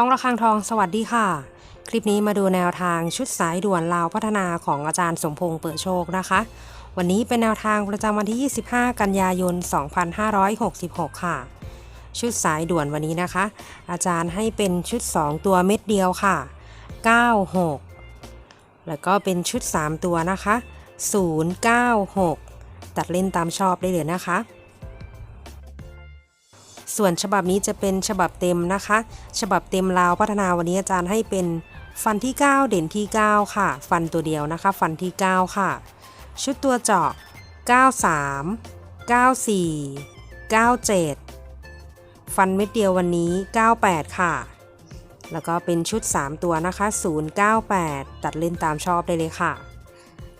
ช่องระฆังทองสวัสดีค่ะ คลิปนี้มาดูแนวทางชุดสายด่วนลาวพัฒนาของอาจารย์สมพงษ์เปิดโชคนะคะ วันนี้เป็นแนวทางประจำวันที่ 25 กันยายน 2566 ค่ะ ชุดสายด่วนวันนี้นะคะ อาจารย์ให้เป็นชุด 2 ตัวเม็ดเดียวค่ะ 96 แล้วก็เป็นชุด 3 ตัวนะคะ 096 ตัดเล่นตามชอบได้เลยนะคะ ส่วนฉบับนี้จะเป็นฉบับเต็มนะคะ ฉบับเต็มลาวพัฒนาวันนี้อาจารย์ให้เป็นฟันที่ 9 เด่นที่ 9 ค่ะ ฟันตัวเดียวนะคะ ฟันที่ 9 ค่ะ ชุดตัวเจาะ 93 94 97 ฟันเม็ดเดียววันนี้ 98 ค่ะ แล้วก็เป็นชุด 3 ตัวนะคะ 098 ตัดเล่นตามชอบได้เลยค่ะ